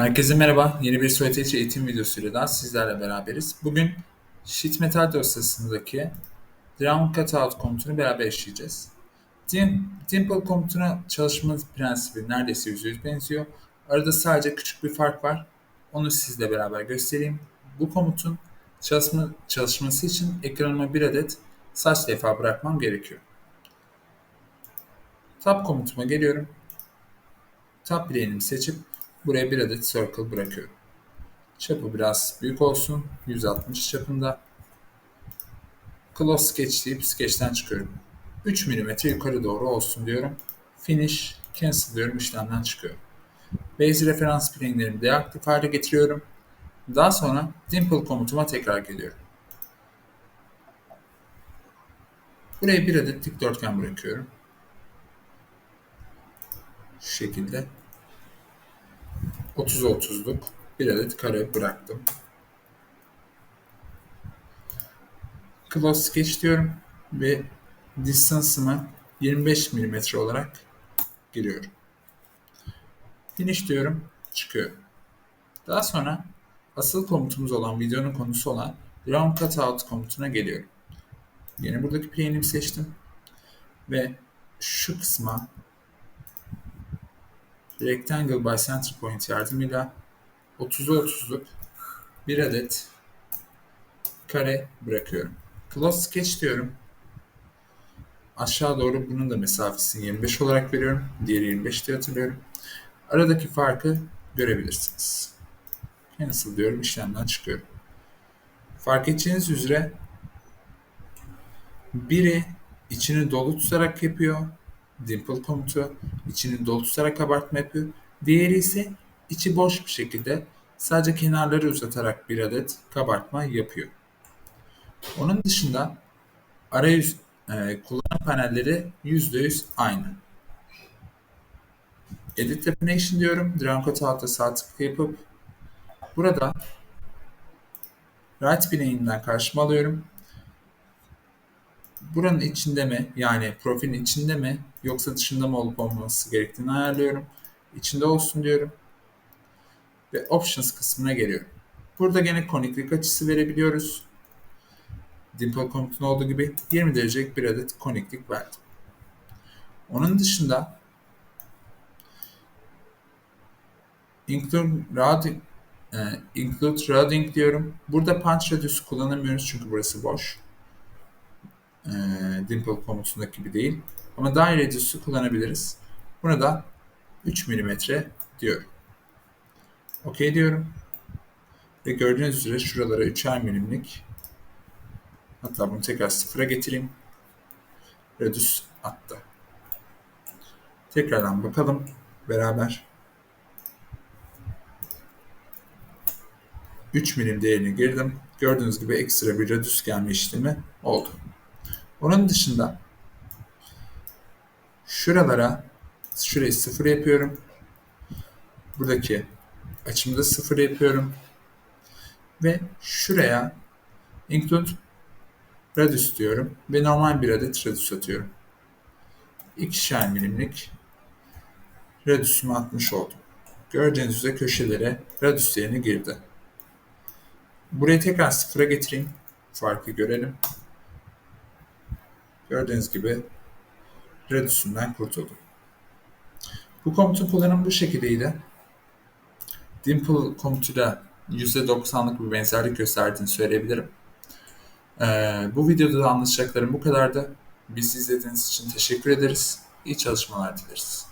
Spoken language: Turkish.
Herkese merhaba. Yeni bir Söğüteci eğitim videosuyla daha sizlerle beraberiz. Bugün Sheet Metal dosyasındaki Drown Cutout komutunu beraber işleyeceğiz. Dim, Dimple komutuna çalışma prensibi neredeyse %100 benziyor. Arada sadece küçük bir fark var. Onu sizle beraber göstereyim. Bu komutun çalışma, çalışması için ekranıma bir adet saç defa bırakmam gerekiyor. Tab komutuma geliyorum. Tab bileğini seçip Buraya bir adet circle bırakıyorum. Çapı biraz büyük olsun. 160 çapında. Close sketch deyip sketch'ten çıkıyorum. 3 mm yukarı doğru olsun diyorum. Finish, cancel diyorum işlemden çıkıyorum. Base referans plane'lerimi deaktif hale getiriyorum. Daha sonra dimple komutuma tekrar geliyorum. Buraya bir adet dikdörtgen bırakıyorum. Şu şekilde. 30'a 30'luk bir adet kare bıraktım. Close sketch diyorum ve distance'ımı 25 mm olarak giriyorum. Finish diyorum, çıkıyor. Daha sonra asıl komutumuz olan, videonun konusu olan round cutout komutuna geliyorum. Yine buradaki plane'imi seçtim ve şu kısma Rectangle by Center Point yardımıyla 30'a 30'luk bir adet kare bırakıyorum. Close Sketch diyorum. Aşağı doğru bunun da mesafesini 25 olarak veriyorum. Diğeri 25 diye hatırlıyorum. Aradaki farkı görebilirsiniz. Cancel diyorum. işlemden çıkıyorum. Fark edeceğiniz üzere biri içini dolu tutarak yapıyor dimple komutu içini dolu tutarak kabartma yapıyor. Diğeri ise içi boş bir şekilde sadece kenarları uzatarak bir adet kabartma yapıyor. Onun dışında arayüz e, kullanım panelleri %100 aynı. Edit Definition diyorum. Dranko altta sağ tıkla yapıp burada right bileğinden karşıma alıyorum buranın içinde mi yani profilin içinde mi yoksa dışında mı olup olmaması gerektiğini ayarlıyorum. İçinde olsun diyorum. Ve options kısmına geliyorum. Burada gene koniklik açısı verebiliyoruz. Dimple komutun olduğu gibi 20 derecelik bir adet koniklik verdim. Onun dışında include routing, e, include routing diyorum. Burada punch radius kullanamıyoruz çünkü burası boş e, dimple komutundaki gibi değil. Ama daha radius'u kullanabiliriz. Buna da 3 mm diyorum. OK diyorum. Ve gördüğünüz üzere şuralara 3'er milimlik hatta bunu tekrar sıfıra getireyim. Radius attı. Tekrardan bakalım beraber. 3 milim değerini girdim. Gördüğünüz gibi ekstra bir radius gelme işlemi oldu. Onun dışında şuralara şurayı sıfır yapıyorum. Buradaki açımda sıfır yapıyorum. Ve şuraya include radius diyorum ve normal bir adet radius atıyorum. İkişer milimlik radiusumu atmış oldum. Gördüğünüz üzere köşelere radius değerini girdi. Burayı tekrar sıfıra getireyim. Farkı görelim. Gördüğünüz gibi Redüs'ünden kurtuldum. Bu komutun kullanımı bu şekildeydi. Dimple komutuyla %90'lık bir benzerlik gösterdiğini söyleyebilirim. Ee, bu videoda da anlatacaklarım bu kadardı. Bizi izlediğiniz için teşekkür ederiz. İyi çalışmalar dileriz.